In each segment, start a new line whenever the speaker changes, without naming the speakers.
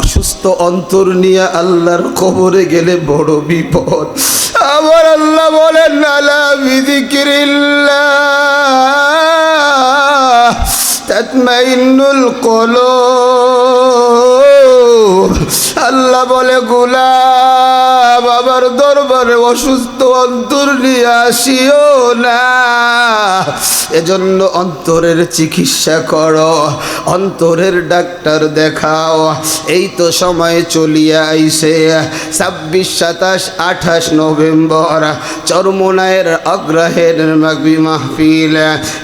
অসুস্থ অন্তর নিয়ে আল্লাহর কবরে গেলে বড় বিপদ। আবার আল্লাহ বলেন নালা বিদিকিরিল্লাহ, তাতমাইন্নুল কলব। আল্লাহ বলে গুলা বাবার দরবারে অসুস্থ অন্তর নিয়ে আসিও না। এজন্য অন্তরের চিকিৎসা করো, অন্তরের ডাক্তার দেখাও। এই তো সময় চলিয়া আইছে ছাব্বিশ, সাতাশ, আঠাশ নভেম্বর। চরমোনায়ের অগ্রহের মাগবি মাহফিল।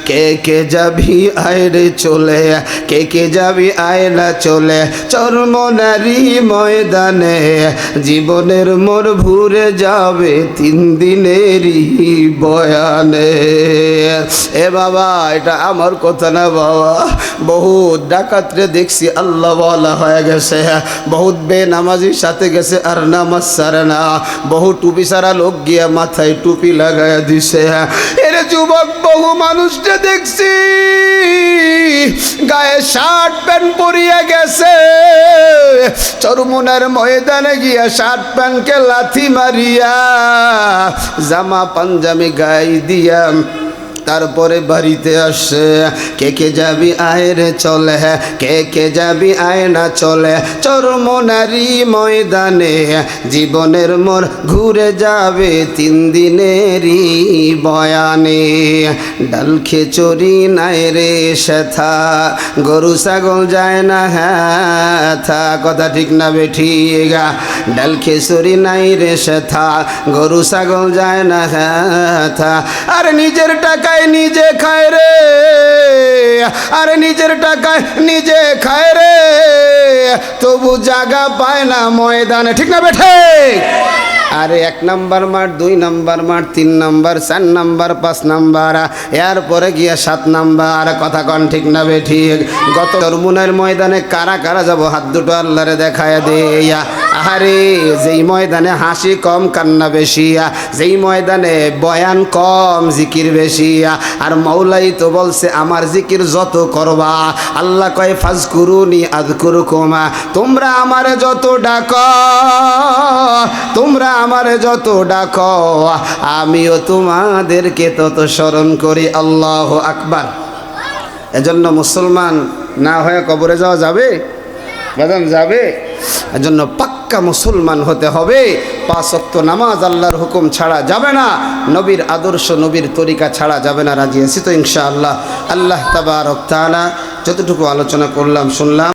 কে কে যাবি আয়রে চলে, কে কে যাবি আয়না চলে, চরমনারি ময়দানে, জীবনের মোর ভুরে যাবে তিন দিনেরই বয়ানে। এ বাবা, এটা আমার কথা না বাবা। বহুত ডাকাতরে দেখছি, আল্লাহ বলা হয়ে গেছে। বহুত বে নামাজির সাথে গেছে, আর নামাজ সারে না। বহু টুপি সারা লোক গিয়া মাথায় টুপি লাগায় দিছে। যুবক, বহু মানুষকে দেখছি। গায়ে শার্ট প্যান্ট পরিয়ে গেছে। চরমুনার ময়দানে গিয়া শার্ট প্যান্টকে লাথি মারিয়া, জামা পাঞ্জামি গায়ে দিয়া তারপরে বাড়িতে আসে। কে কে যাবি আয়রে চলে, কে কে যাবি আয় না চলে। চরমনারি ময়দানে জীবনের মোর ঘুরে যাবে তিন দিনেরই বয়ানে। ডাল খেচুরি নাই রে সেথা, গরু ছাগল যায় না হ্যাঁ কথা ঠিক না বেঠিগা ডাল খিচুড়ি নাই রে সেথা গরু, ছাগল যায় না হ্যাথা আর নিজের টাকায় নিজে খায় রে, আর নিজের টাকায় নিজে খায় রে। তবু জাগা পায় না ময়দানে, ঠিক না বেঠে আরে এক নাম্বার মাঠ, দুই নাম্বার মাঠ, তিন নাম্বার, চার নাম্বার, পাঁচ নাম্বার এরপরে গিয়ে সাত নাম্বার। কথা কন ঠিক না বে ঠিক? গত তরমুনের ময়দানে কারা কারা যাব? হাত দুটো আল্লাহরে দেখায় দেয়া। আরে যেই ময়দানে হাসি কম, কান্না বেশি, যেই ময়দানে বয়ান কম, জিকির বেশি, আর মৌলাই তো বলছে, আমার জিকির যত করবা, আল্লাহ কয় ফাজ কুরুনি আদ কুমা তোমরা আমারে যত ডাক, তোমরা আমারে যত ডাক, আমিও তোমাদেরকে তত স্মরণ করি। আল্লাহ আকবার। এজন্য মুসলমান না হয়ে কবরে যাওয়া যাবে? বাজান যাবে? এজন্য পাক্কা মুসলমান হতে হবে। পাঁচ নামাজ আল্লাহর হুকুম ছাড়া যাবে না। নবীর আদর্শ, নবীর তরিকা ছাড়া যাবে না। রাজি আছি তো ইনশাআল্লাহ। আল্লাহ তাবার যতটুকু আলোচনা করলাম, শুনলাম।